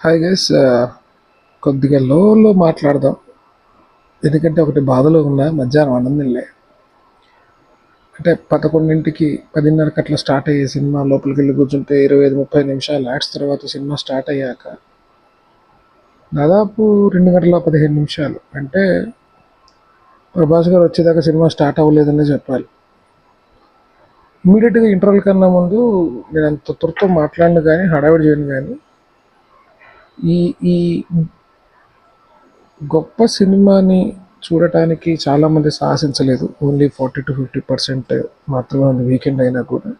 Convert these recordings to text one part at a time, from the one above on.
Hi guys uh, కొద్దిగా లో మాట్లాడదాం. ఎందుకంటే ఒకటి బాధలో ఉన్నా మధ్యాహ్నం ఆనందంలే అంటే పదకొండింటికి పదిన్నరకి అట్లా స్టార్ట్ అయ్యే సినిమా లోపలికి వెళ్ళి కూర్చుంటే ఇరవై ఐదు ముప్పై నిమిషాలు యాడ్స్ తర్వాత సినిమా స్టార్ట్ అయ్యాక దాదాపు రెండు గంటల పదిహేను నిమిషాలు. అంటే ప్రభాస్ గారు వచ్చేదాకా సినిమా స్టార్ట్ అవ్వలేదనే చెప్పాలి. ఇమీడియట్గా ఇంటర్వల్ కన్నా ముందు నేను అంత త్వరతో మాట్లాడను కానీ హడావిడి చేయను కానీ ఈ ఈ గొప్ప సినిమాని చూడటానికి చాలామంది సాహసించలేదు. Only forty to fifty percent మాత్రమే ఉంది వీకెండ్ అయినా కూడా.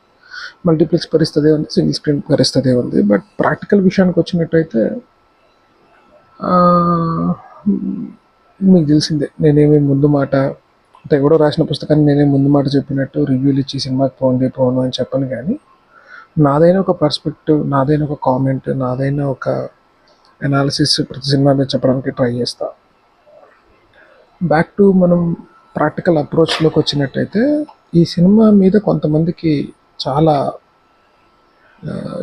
మల్టీప్లెక్స్ పరిస్థితి ఉంది సింగిల్ స్క్రీన్ పరిస్థితి ఉంది. బట్ ప్రాక్టికల్ విషయానికి వచ్చినట్టయితే మీకు తెలిసిందే నేనేమి ముందు మాట అంటే ఎవడో రాసిన పుస్తకాన్ని నేనే ముందు మాట చెప్పినట్టు రివ్యూలు ఇచ్చి సినిమాకి పోండి పోను అని చెప్పను కానీ నాదైన ఒక పర్స్పెక్టివ్ నాదైన ఒక కామెంట్ నాదైన ఒక అనాలిసిస్ ప్రతి సినిమా మీద చెప్పడానికి ట్రై చేస్తా. బ్యాక్ టు మనం ప్రాక్టికల్ అప్రోచ్లోకి వచ్చినట్టయితే ఈ సినిమా మీద కొంతమందికి చాలా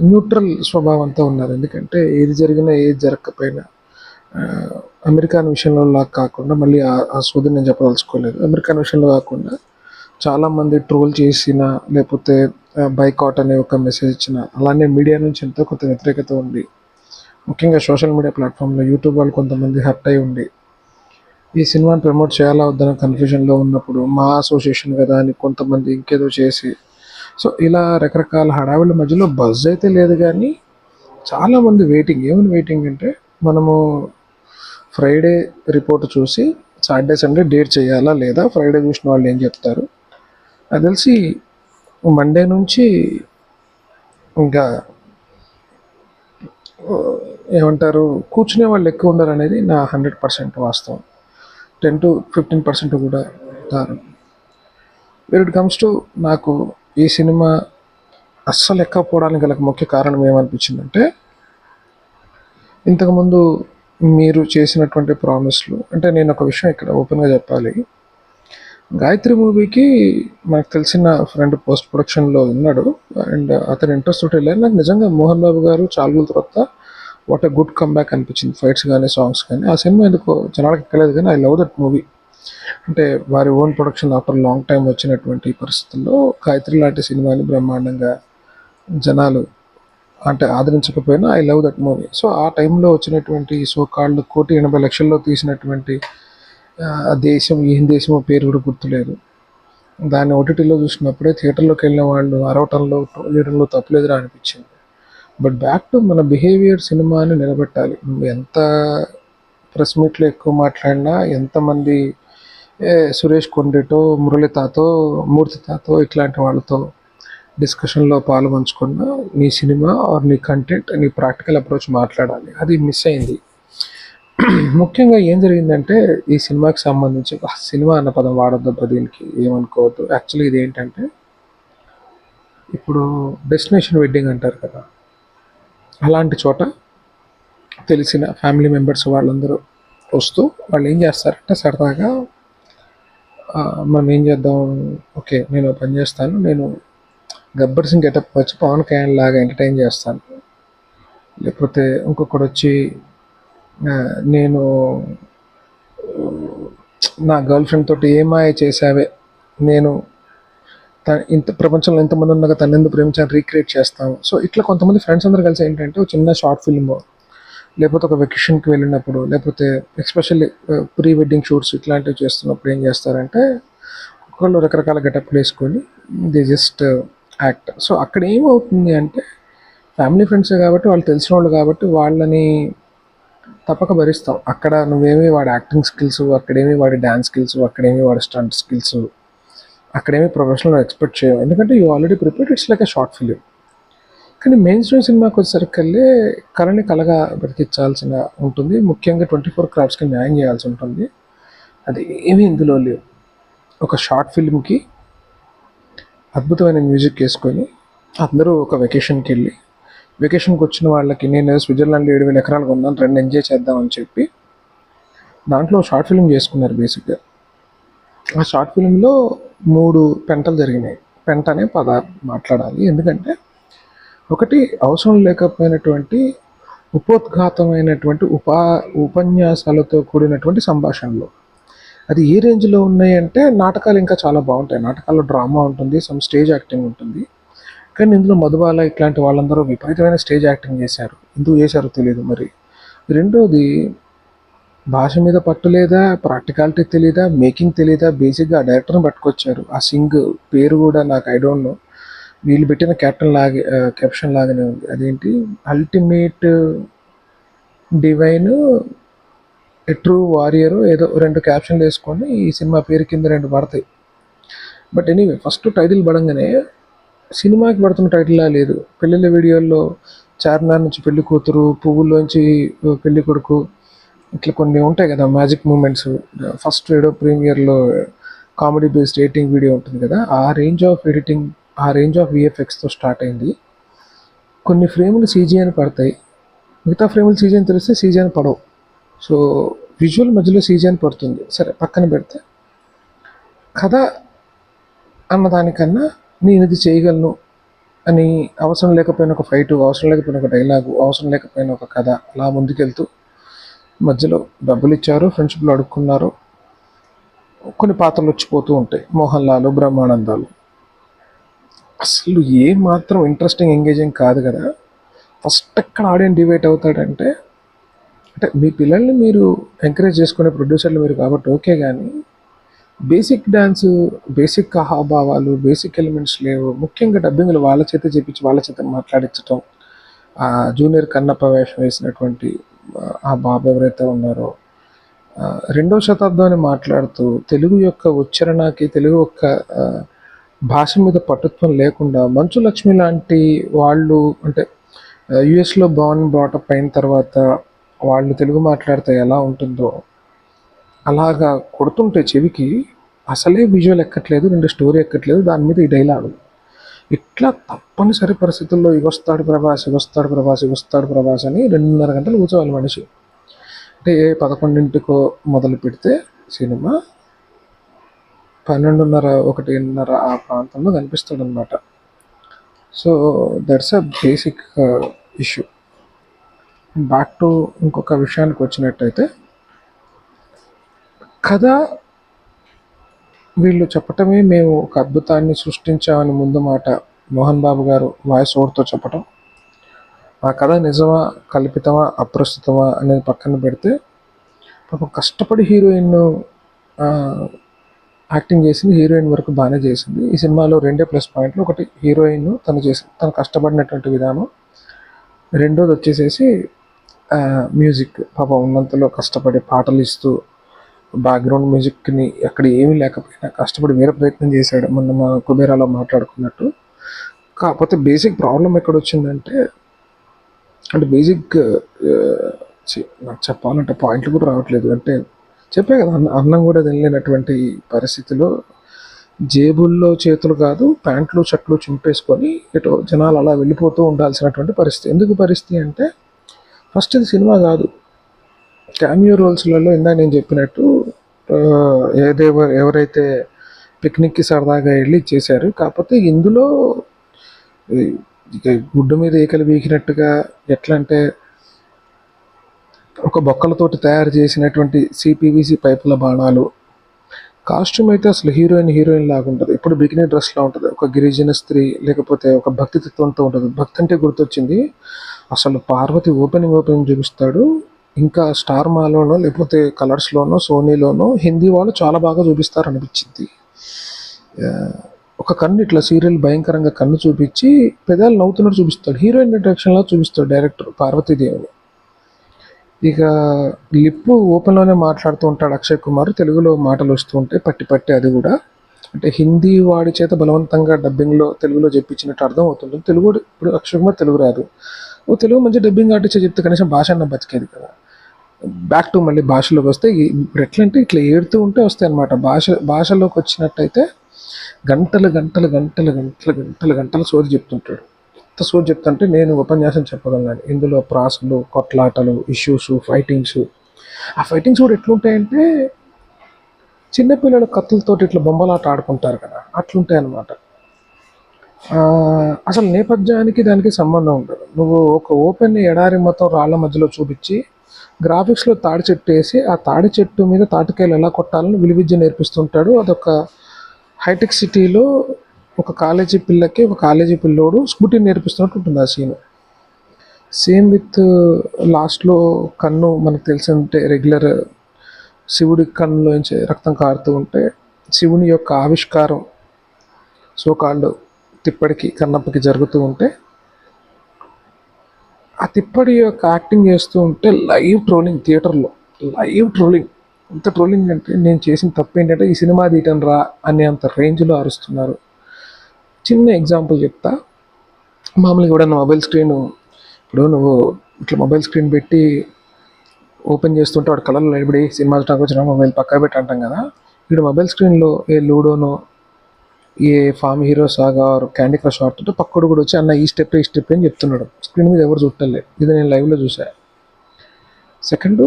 న్యూట్రల్ స్వభావంతో ఉన్నారు ఎందుకంటే ఏది జరిగినా ఏది జరగకపోయినా అమెరికాన్ విషయంలో లాగా కాకుండా మళ్ళీ ఆ- ఆ సోది నేను చెప్పదలుచుకోలేదు. అమెరికాన్ విషయంలో కాకుండా చాలామంది ట్రోల్ చేసిన లేకపోతే బైకాట్ అనే ఒక మెసేజ్ ఇచ్చిన అలానే మీడియా నుంచి ఎంతో కొంత వ్యతిరేకత ఉంది ముఖ్యంగా సోషల్ మీడియా ప్లాట్ఫామ్లో యూట్యూబ్ వాళ్ళు కొంతమంది హర్ట్ అయి ఉండి ఈ సినిమాని ప్రమోట్ చేయాలా వద్దన్న కన్ఫ్యూజన్లో ఉన్నప్పుడు మా అసోసియేషన్ కదా అని కొంతమంది ఇంకేదో చేసి సో ఇలా రకరకాల హడావిల మధ్యలో బజ్ అయితే లేదు కానీ చాలామంది వెయిటింగ్ ఏమని వెయిటింగ్ అంటే మనము ఫ్రైడే రిపోర్ట్ చూసి సాటర్డే సండే డేట్ చేయాలా లేదా? ఫ్రైడే చూసిన వాళ్ళు ఏం చెప్తారు? అది తెలిసి మండే నుంచి ఇంకా ఏమంటారు కూర్చునే వాళ్ళు ఎక్కువ ఉండరు అనేది నా హండ్రెడ్ పర్సెంట్ వాస్తవం. టెన్ టు ఫిఫ్టీన్ పర్సెంట్ కూడా దారుణం. వేర్ ఇట్ కమ్స్ టు నాకు ఈ సినిమా అస్సలు ఎక్కకపోవడానికి గల ముఖ్య కారణం ఏమనిపించిందంటే ఇంతకుముందు మీరు చేసినటువంటి ప్రామిస్లు అంటే నేను ఒక విషయం ఇక్కడ ఓపెన్గా చెప్పాలి. గాయత్రి మూవీకి నాకు తెలిసిన ఫ్రెండ్ పోస్ట్ ప్రొడక్షన్లో ఉన్నాడు. అండ్ అతని ఇంట్రెస్ట్ తోటి వెళ్ళాను నాకు నిజంగా మోహన్ బాబు గారు చాలా తర్వాత వాట్ అ గుడ్ కమ్బ్యాక్ అనిపించింది. ఫైట్స్ కానీ సాంగ్స్ కానీ ఆ సినిమా ఎందుకు జనాలకు ఎక్కలేదు కానీ ఐ లవ్ దట్ మూవీ అంటే వారి own production after long time వచ్చినటువంటి పరిస్థితుల్లో గాయత్రి లాంటి సినిమాని బ్రహ్మాండంగా జనాలు అంటే ఆదరించకపోయినా I love that movie so ఆ టైంలో వచ్చినటువంటి సో కాళ్ళు కోటి ఎనభై లక్షల్లో తీసినటువంటి దేశం ఏం దేశమో పేరు కూడా గుర్తులేదు. దాన్ని ఓటీటీలో చూసినప్పుడే థియేటర్లోకి వెళ్ళిన వాళ్ళు అరవటంలో చేయడంలో తప్పలేదురా అనిపించింది. బట్ బ్యాక్ టు మన బిహేవియర్ సినిమాని నిలబెట్టాలి. నువ్వు ఎంత ప్రెస్ మీట్లో ఎక్కువ మాట్లాడినా ఎంతమంది సురేష్ కొండేటో మురళి తాతో మూర్తి తాతో ఇట్లాంటి వాళ్ళతో డిస్కషన్లో పాల్గొంచుకున్న నీ సినిమా ఆర్ నీ కంటెంట్ నీ ప్రాక్టికల్ అప్రోచ్ మాట్లాడాలి. అది మిస్ అయింది. ముఖ్యంగా ఏం జరిగిందంటే ఈ సినిమాకి సంబంధించి సినిమా అన్న పదం వాడొద్దు దీనికి ఏమనుకోవద్దు. యాక్చువల్లీ ఇది ఏంటంటే ఇప్పుడు డెస్టినేషన్ వెడ్డింగ్ అంటారు కదా. అలాంటి చోట తెలిసిన ఫ్యామిలీ మెంబర్స్ వాళ్ళందరూ వస్తూ వాళ్ళు ఏం చేస్తారంటే సరదాగా మనం ఏం చేద్దాం? ఓకే నేను పని చేస్తాను. నేను గబ్బర్ సింగ్ గెటప్ వచ్చి పవన్ కళ్యాణ్ లాగా ఎంటర్టైన్ చేస్తాను. లేకపోతే ఇంకొకడు వచ్చి నేను నా గర్ల్ ఫ్రెండ్ తోటి ఏమాయ చేసావే నేను ఇంత ప్రపంచంలో ఎంతమంది ఉన్నాక తను ఎందుకు ప్రేమించాను రీక్రియేట్ చేస్తాము సో ఇట్లా కొంతమంది ఫ్రెండ్స్ అందరూ కలిసి ఏంటంటే ఒక చిన్న షార్ట్ ఫిల్మ్ లేకపోతే ఒక వెకేషన్కి వెళ్ళినప్పుడు లేకపోతే ఎస్పెషల్లీ ప్రీ వెడ్డింగ్ షూట్స్ ఇట్లాంటివి చేస్తున్నప్పుడు ఏం చేస్తారంటే ఒకళ్ళు రకరకాల గెటప్లు వేసుకొని ది జస్ట్ యాక్ట్ సో అక్కడ ఏమవుతుంది అంటే ఫ్యామిలీ ఫ్రెండ్స్ కాబట్టి వాళ్ళు తెలిసిన వాళ్ళు కాబట్టి వాళ్ళని తప్పక భరిస్తాం. అక్కడ నువ్వేమి వాడి యాక్టింగ్ స్కిల్స్ అక్కడేమి వాడి డ్యాన్స్ స్కిల్స్ అక్కడేమి వాడి స్టంట్ స్కిల్స్ అక్కడేమి ప్రొఫెషనల్ ఎక్స్పెక్ట్ చేయము ఎందుకంటే you already prepared it's like a short film కానీ మెయిన్ స్ట్రీమ్ సినిమాకి వచ్చేసరికల్లే కళని కళగా బ్రతికించాల్సిన ఉంటుంది. ముఖ్యంగా ట్వంటీ ఫోర్ క్రాఫ్ట్స్కి న్యాయం చేయాల్సి ఉంటుంది. అది ఏమీ ఇందులో లేవు. ఒక షార్ట్ ఫిల్మ్కి అద్భుతమైన మ్యూజిక్ వేసుకొని అందరూ ఒక వెకేషన్కి వెళ్ళి వెకేషన్కి వచ్చిన వాళ్ళకి నేను స్విట్జర్లాండ్లో ఏడు వేల ఎకరాలు కొన్నాను రెండు ఎంజాయ్ చేద్దామని చెప్పి దాంట్లో షార్ట్ ఫిల్మ్ చేసుకున్నారు బేసిక్గా ఆ షార్ట్ ఫిల్మ్లో మూడు పెంటలు జరిగినాయి. పెంట అనే పద మాట్లాడాలి. ఎందుకంటే ఒకటి అవసరం లేకపోయినటువంటి ఉపోద్ఘాతమైనటువంటి ఉపా ఉపన్యాసాలతో కూడినటువంటి సంభాషణలు. అది ఏ రేంజ్లో ఉన్నాయి అంటే నాటకాలు ఇంకా చాలా బాగుంటాయి. నాటకాల్లో డ్రామా ఉంటుంది సమ్ స్టేజ్ యాక్టింగ్ ఉంటుంది. కానీ ఇందులో మధుబాల ఇట్లాంటి వాళ్ళందరూ విపరీతమైన స్టేజ్ యాక్టింగ్ చేశారు. ఎందుకు చేశారో తెలియదు మరి. రెండోది భాష మీద పట్టు లేదా ప్రాక్టికాలిటీ తెలియదా మేకింగ్ తెలియదా బేసిక్గా ఆ డైరెక్టర్ని పట్టుకొచ్చారు. ఆ సింగ్ పేరు కూడా నాకు ఐ డోంట్ నో వీళ్ళు పెట్టిన క్యాప్టెన్ లాగే క్యాప్షన్ లాగానే ఉంది. అదేంటి? అల్టిమేట్ డివైన్ ట్రూ వారియర్ ఏదో రెండు క్యాప్షన్లు వేసుకొని ఈ సినిమా పేరు కింద రెండు పడతాయి. బట్ ఎనీవే ఫస్ట్ టైటిల్ పడంగానే సినిమాకి పడుతున్న టైటిల్లా లేదు. పెళ్ళిళ్ళ వీడియోల్లో చార్మినార్ నుంచి పెళ్ళి కూతురు పువ్వుల్లోంచి పెళ్ళి కొడుకు ఇట్లా కొన్ని ఉంటాయి కదా మ్యాజిక్ మూమెంట్స్. ఫస్ట్ ఏడో ప్రీమియర్లో కామెడీ బేస్డ్ ఎడిటింగ్ వీడియో ఉంటుంది కదా ఆ రేంజ్ ఆఫ్ ఎడిటింగ్ ఆ రేంజ్ ఆఫ్ విఎఫ్ఎక్స్తో స్టార్ట్ అయింది. కొన్ని ఫ్రేములు సీజీ అని పడతాయి. మిగతా ఫ్రేములు సీజీ అని తెలిస్తే సీజీ అని పడవు. సో విజువల్ మధ్యలో సీజీ అని పడుతుంది. సరే పక్కన పెడితే. కథ అన్నదానికన్నా నేను ఇది చేయగలను అని అవసరం లేకపోయిన ఒక ఫైటు అవసరం లేకపోయిన ఒక డైలాగు అవసరం లేకపోయిన ఒక కథ అలా ముందుకెళ్తూ మధ్యలో డబ్బులు ఇచ్చారు ఫ్రెండ్షిప్లో అడుక్కున్నారు. కొన్ని పాత్రలు వచ్చిపోతూ ఉంటాయి. మోహన్ లాలు బ్రహ్మానందాలు. అసలు ఏ మాత్రం ఇంట్రెస్టింగ్ ఎంగేజింగ్ కాదు కదా. ఫస్ట్ ఎక్కడ ఆడియన్స్ డివైట్ అవుతాడంటే అంటే మీ పిల్లల్ని మీరు ఎంకరేజ్ చేసుకునే ప్రొడ్యూసర్లు మీరు కాబట్టి ఓకే కానీ బేసిక్ డ్యాన్స్ బేసిక్ హావభావాలు బేసిక్ ఎలిమెంట్స్ లేవు. ముఖ్యంగా డబ్బింగ్లు వాళ్ళ చేత చేపించి వాళ్ళ చేత మాట్లాడించటం జూనియర్ కన్నప్ప వేషం వేసినటువంటి ఆ బాబు ఎవరైతే ఉన్నారో రెండవ శతాబ్దాన్ని మాట్లాడుతూ తెలుగు యొక్క ఉచ్చరణకి తెలుగు యొక్క భాష మీద పట్టుత్వం లేకుండా మంచు లక్ష్మి లాంటి వాళ్ళు అంటే యుఎస్లో బాన్ బ్రాటప్ అయిన తర్వాత వాళ్ళు తెలుగు మాట్లాడితే ఎలా ఉంటుందో అలాగా కొడుతుంటే చెవికి అసలే విజువల్ ఎక్కట్లేదు రెండు స్టోరీ ఎక్కట్లేదు దాని మీద ఈ డైలాగ్ ఇట్లా తప్పనిసరి పరిస్థితుల్లో ఇగొస్తాడు ప్రభాస్ ఇగొస్తాడు ప్రభాస్ ఇగొస్తాడు ప్రభాస్ అని రెండున్నర గంటలు కూర్చోవాలి మనిషి. అంటే ఏ పదకొండింటికో మొదలు పెడితే సినిమా పన్నెండున్నర ఒకటిన్నర ఆ ప్రాంతంలో కనిపిస్తాడనమాట so that's a basic issue back to ఇంకొక విషయానికి వచ్చినట్టయితే కథ వీళ్ళు చెప్పటమే మేము ఒక అద్భుతాన్ని సృష్టించామని ముందు మాట మోహన్ బాబు గారు వాయిస్ ఓవర్తో చెప్పటం. ఆ కథ నిజమా కల్పితమా అప్రస్తుతమా అనేది పక్కన పెడితే పాపం కష్టపడి హీరోయిన్ యాక్టింగ్ చేసింది హీరోయిన్ వరకు బాగానే చేసింది. ఈ సినిమాలో రెండే ప్లస్ పాయింట్లు. ఒకటి హీరోయిన్ తను చేసి తను కష్టపడినటువంటి విధానం. రెండోది వచ్చేసేసి మ్యూజిక్. పాపం ఉన్నంతలో కష్టపడి పాటలు ఇస్తూ బ్యాక్గ్రౌండ్ మ్యూజిక్ని అక్కడ ఏమీ లేకపోయినా కష్టపడి వేరే ప్రయత్నం చేశాడు. మొన్న మా కుబేరాలో మాట్లాడుకున్నట్టు. కాకపోతే బేసిక్ ప్రాబ్లం ఎక్కడ వచ్చిందంటే అంటే బేసిక్ నాకు చెప్పాలంటే పాయింట్లు కూడా రావట్లేదు. అంటే చెప్పే కదా అన్న అన్నం కూడా తినలేనటువంటి పరిస్థితిలో జేబుల్లో చేతులు కాదు ప్యాంట్లు షర్ట్లు చింపేసుకొని ఇటు జనాలు అలా వెళ్ళిపోతూ ఉండాల్సినటువంటి పరిస్థితి. ఎందుకు పరిస్థితి అంటే ఫస్ట్ ఇది సినిమా కాదు. క్యామియో రోల్స్లలో ఇందా నేను చెప్పినట్టు ఆ, ఏదేవ ఎవరైతే పిక్నిక్కి సరదాగా వెళ్ళి చేశారు కాకపోతే ఇందులో గుడ్డు మీద ఈకలు వీకినట్టుగా ఎట్లా అంటే ఒక బొక్కలతోటి తయారు చేసినటువంటి సిపివిసి పైపుల బాణాలు. కాస్ట్యూమ్ అయితే అసలు హీరోయిన్ హీరోయిన్ లాగా ఉంటుంది. ఇప్పుడు బికినీ డ్రెస్లా ఉంటుంది. ఒక గిరిజన స్త్రీ లేకపోతే ఒక భక్తి తత్వంతో ఉంటుంది. భక్తి అంటే గుర్తొచ్చింది అసలు పార్వతి ఓపెనింగ్ ఓపెనింగ్ చూపిస్తాడు ఇంకా స్టార్ మాలోనో లేకపోతే కలర్స్లోనో సోనీలోనో హిందీ వాళ్ళు చాలా బాగా చూపిస్తారు అనిపించింది ఒక కన్ను ఇట్లా సీరియల్ భయంకరంగా కన్ను చూపించి పెదాలు నవ్వుతున్నట్టు చూపిస్తాడు. హీరోయిన్ డైరెక్షన్లో చూపిస్తాడు డైరెక్టర్ పార్వతీదేవిని. ఇక లిప్ ఓపెన్లోనే మాట్లాడుతూ ఉంటాడు అక్షయ్ కుమార్ తెలుగులో మాటలు వస్తూ ఉంటాయి పట్టి పట్టి అది కూడా. అంటే హిందీ వాడి చేత బలవంతంగా డబ్బింగ్లో తెలుగులో చెప్పించినట్టు అర్థం అవుతుంది తెలుగు ఇప్పుడు అక్షయ్ కుమార్ తెలుగు రాదు. ఓ తెలుగు మంచి డబ్బింగ్ ఆర్టిస్ట్ చెప్తే కనీసం భాష అన్న బతికేది కదా. బ్యాక్ టు మళ్ళీ భాషలోకి వస్తే ఎట్లంటే ఎట్లా అంటే ఇట్లా ఏడుతూ ఉంటే వస్తాయి అనమాట భాష భాషలోకి వచ్చినట్టయితే గంటలు గంటలు గంటలు గంటలు గంటలు గంటలు సోది చెప్తుంటాడు. ఎంత సోది చెప్తుంటే నేను ఉపన్యాసం చెప్పగలను. ఇందులో ప్రాసలు కొట్లాటలు ఇష్యూస్ ఫైటింగ్స్ ఆ ఫైటింగ్స్ కూడా ఎట్లుంటాయంటే చిన్నపిల్లలు కత్తులతోటి ఇట్లా బొమ్మలాట ఆడుకుంటారు కదా అట్లుంటాయి అనమాట అసలు నేపథ్యానికి దానికి సంబంధం ఉండదు. నువ్వు ఒక ఓపెన్ ఎడారి మొత్తం రాళ్ళ మధ్యలో చూపించి గ్రాఫిక్స్లో తాడి చెట్టు వేసి ఆ తాడి చెట్టు మీద తాటికాయలు ఎలా కొట్టాలని విలువిద్య నేర్పిస్తుంటాడు. అదొక హైటెక్ సిటీలో ఒక కాలేజీ పిల్లకి ఒక కాలేజీ పిల్లోడు స్కూటీ నేర్పిస్తున్నట్టు ఉంటుంది ఆ సీన్. సేమ్ విత్ లాస్ట్లో కన్ను మనకు తెలిసి ఉంటే రెగ్యులర్ శివుడి కన్నులోంచి రక్తం కారుతూ ఉంటే శివుని యొక్క ఆవిష్కారం సోకాళ్ళు తిప్పడికి కన్నప్పకి జరుగుతూ ఉంటే ఆ తిప్పడి యొక్క యాక్టింగ్ చేస్తూ ఉంటే లైవ్ ట్రోలింగ్ థియేటర్లో లైవ్ ట్రోలింగ్ ఎంత ట్రోలింగ్ అంటే నేను చేసిన తప్పు ఏంటంటే ఈ సినిమా తీయటం రా అనే అంత రేంజ్లో అరుస్తున్నారు. చిన్న ఎగ్జాంపుల్ చెప్తా. మామూలుగా కూడా మొబైల్ స్క్రీన్ ఇప్పుడు నువ్వు ఇట్లా మొబైల్ స్క్రీన్ పెట్టి ఓపెన్ చేస్తుంటే వాడు కలర్లో నిలబడి సినిమా స్టాక్ వచ్చిన మొబైల్ పక్క పెట్టి అంటాం కదా. ఇక్కడ మొబైల్ స్క్రీన్లో ఏ లూడోనో ఏ Farm Hero Saga Candy Crush ఆడుతుంటే పక్కడు కూడా వచ్చి అన్న ఈ స్టెప్ ఈ స్టెప్ అని చెప్తున్నాడు. స్క్రీన్ మీద ఎవరు చుట్టలే ఇది నేను లైవ్లో చూసా సెకండ్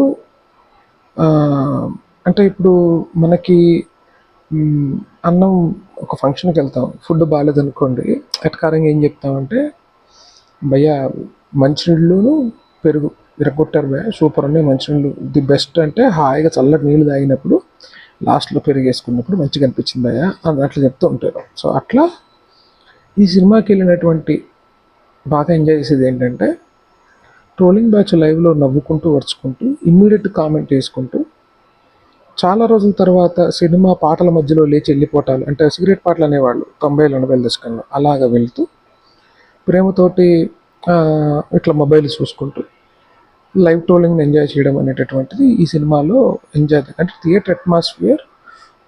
అంటే ఇప్పుడు మనకి అన్నం ఒక ఫంక్షన్కి వెళ్తాం. ఫుడ్ బాగాలేదనుకోండి ఎట్కారంగా ఏం చెప్తామంటే భయ్యా మంచినీళ్ళును పెరుగు విరగొట్టారు భయ్య సూపర్ ఉన్నాయి మంచినీళ్ళు. ది బెస్ట్ అంటే హాయిగా చల్లటి నీళ్ళు తాగినప్పుడు లాస్ట్లో పెరిగేసుకున్నప్పుడు మంచిగా అనిపించిందయ్యా అని అట్లా చెప్తూ ఉంటారు. సో అట్లా ఈ సినిమాకి వెళ్ళినటువంటి బాగా ఎంజాయ్ చేసేది ఏంటంటే ట్రోలింగ్ బ్యాచ్ లైవ్లో నవ్వుకుంటూ వరుచుకుంటూ ఇమ్మీడియట్ కామెంట్ వేసుకుంటూ చాలా రోజుల తర్వాత సినిమా పాటల మధ్యలో లేచి వెళ్ళిపోవటాలు అంటే సిగరెట్ పాటలు అనేవాళ్ళు తొంభైలు ఎనభై దశకంలో అలాగ వెళ్తూ ప్రేమతోటి ఇట్లా మొబైల్ చూసుకుంటూ లైవ్ ట్రోలింగ్ని ఎంజాయ్ చేయడం అనేటటువంటిది ఈ సినిమాలో ఎంజాయ్ అంటే థియేటర్ అట్మాస్ఫియర్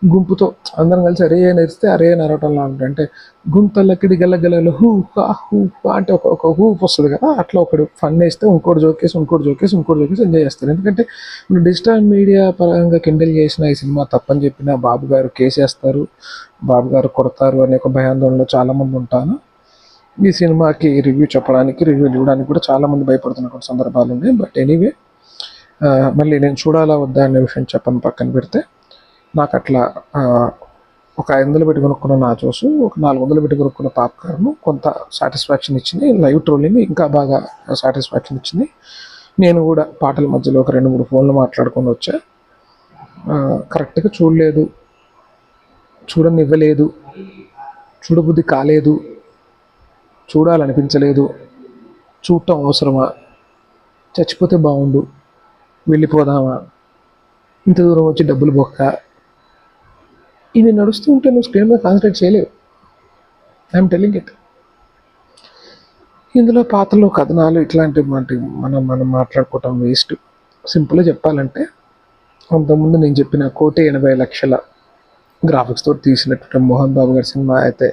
గుంపుతో అందరం కలిసి అరే నేరిస్తే అరే నరవటంలా ఉంటుంది అంటే గుంతలకిడి గల్లగలలో హూ హా హూ హా అంటే ఒక ఒక హూ వస్తుంది కదా అట్లా ఒకడు ఫన్ వేస్తే ఇంకోటి జోకేసి ఇంకోటి జోకేసి ఇంకోటి జోకేసి ఎంజాయ్ చేస్తారు. ఎందుకంటే ఇప్పుడు డిజిటల్ మీడియా పరంగా కిండల్ చేసిన ఈ సినిమా తప్పని చెప్పిన బాబు గారు కేసేస్తారు బాబు గారు కొడతారు అనే ఒక భయాందోళనలో చాలామంది ఉంటాను ఈ సినిమాకి రివ్యూ చెప్పడానికి రివ్యూ ఇవ్వడానికి కూడా చాలామంది భయపడుతున్నటువంటి సందర్భాలు ఉన్నాయి. బట్ ఎనీవే మళ్ళీ నేను చూడాలా వద్దా అనే విషయం చెప్పని పక్కన పెడితే నాకు అట్లా ఒక ఐదు వందలు పెట్టి కొనుక్కున్న చూసు ఒక నాలుగు వందలు పెట్టి కొనుక్కున్న పాప్కార్న్ కొంత సాటిస్ఫాక్షన్ ఇచ్చింది. లైవ్ ట్రోలింగ్ ఇంకా బాగా సాటిస్ఫాక్షన్ ఇచ్చింది. నేను కూడా పాటల మధ్యలో ఒక రెండు మూడు ఫోన్లు మాట్లాడుకొని వచ్చా. కరెక్ట్గా చూడలేదు చూడనివ్వలేదు చూడబుద్ధి కాలేదు చూడాలనిపించలేదు. చూడటం అవసరమా? చచ్చిపోతే బాగుండు వెళ్ళిపోదామా? ఇంత దూరం వచ్చి డబ్బులు బొక్క. ఇవి నడుస్తూ ఉంటే నువ్వు స్క్రీన్ మీద కాన్సన్ట్రేట్ చేయలేవు. ఐఎమ్ టెలింగ్ ఇట్ ఇందులో పాత్రలు కథనాలు ఇట్లాంటివి వాటి మనం మనం మాట్లాడుకోవటం వేస్ట్ సింపుల్గా చెప్పాలంటే అంతకుముందు నేను చెప్పిన కోటి ఎనభై లక్షల గ్రాఫిక్స్తో తీసినటువంటి మోహన్ బాబు గారి సినిమా అయితే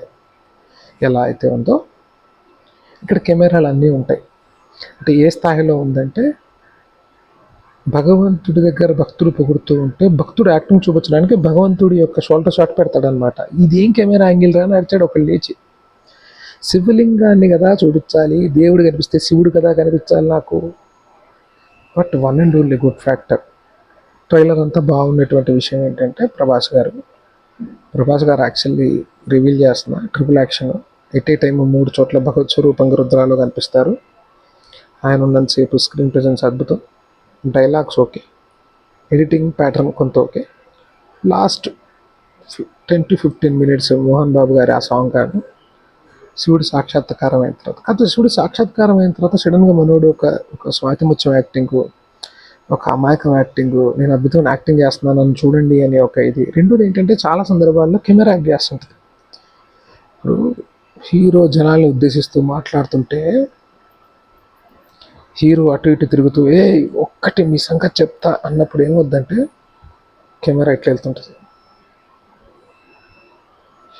ఎలా అయితే ఉందో ఇక్కడ కెమెరాలు అన్నీ ఉంటాయి. అంటే ఏ స్థాయిలో ఉందంటే భగవంతుడి దగ్గర భక్తుడు పొగుడుతూ ఉంటే భక్తుడు యాక్టింగ్ చూపించడానికి భగవంతుడి యొక్క షోల్డర్ షాట్ పెడతాడనమాట. ఇదేం కెమెరా యాంగిల్ రా అని అరిచాడు ఒకళ్ళు లేచి. శివలింగాన్ని కదా చూపించాలి దేవుడు కనిపిస్తే శివుడు కదా కనిపించాలి నాకు. But one and only good factor. Trailer అంతా బాగున్నటువంటి విషయం ఏంటంటే ప్రభాస్ గారు. ప్రభాస్ గారు యాక్చువల్లీ రివీల్ చేస్తున్న triple action at a time మూడు చోట్ల భగవత్ స్వరూపంగా రుద్రాలు కనిపిస్తారు. ఆయన ఉన్నంతసేపు స్క్రీన్ ప్రెజెన్స్ అద్భుతం. Dialogues okay. ఎడిటింగ్ ప్యాటర్న్ కొంత okay. Last ten to fifteen minutes Mohan Babu గారి ఆ సాంగ్ కానీ శివుడు సాక్షాత్కారం అయిన తర్వాత కాకపోతే శివుడు సాక్షాత్కారం అయిన తర్వాత సడన్గా మనోడు ఒక ఒక స్వాతిముత్యం యాక్టింగ్ ఒక అమాయకం యాక్టింగ్ నేను అద్భుతమైన యాక్టింగ్ చేస్తున్నాను నన్ను చూడండి అనే ఒక ఇది. రెండోది ఏంటంటే చాలా సందర్భాల్లో కెమెరా యాక్ట్ చేస్తుంటుంది. ఇప్పుడు హీరో జనాల్ని ఉద్దేశిస్తూ మాట్లాడుతుంటే హీరో అటు ఇటు తిరుగుతూ ఏ ఒక్కటి మీ సంగతి చెప్తా అన్నప్పుడు ఏమొద్దంటే కెమెరా ఇట్లా వెళ్తుంటుంది.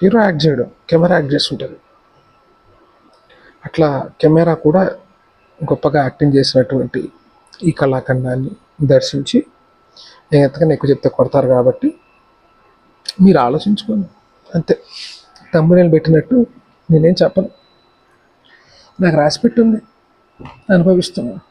హీరో యాక్ట్ చేయడం కెమెరా యాక్ట్ చేస్తుంటుంది. అట్లా కెమెరా కూడా గొప్పగా యాక్టింగ్ చేసినటువంటి ఈ కళాఖండాన్ని దర్శించి నేను ఎంతకన్నా ఎక్కువ చెప్తే కొడతారు కాబట్టి మీరు ఆలోచించుకోండి. అంతే. తమ్ముడు పెట్టినట్టు నేనేం చెప్పను. నాకు రాసిపెట్టుంది అనుభవిస్తున్నాను.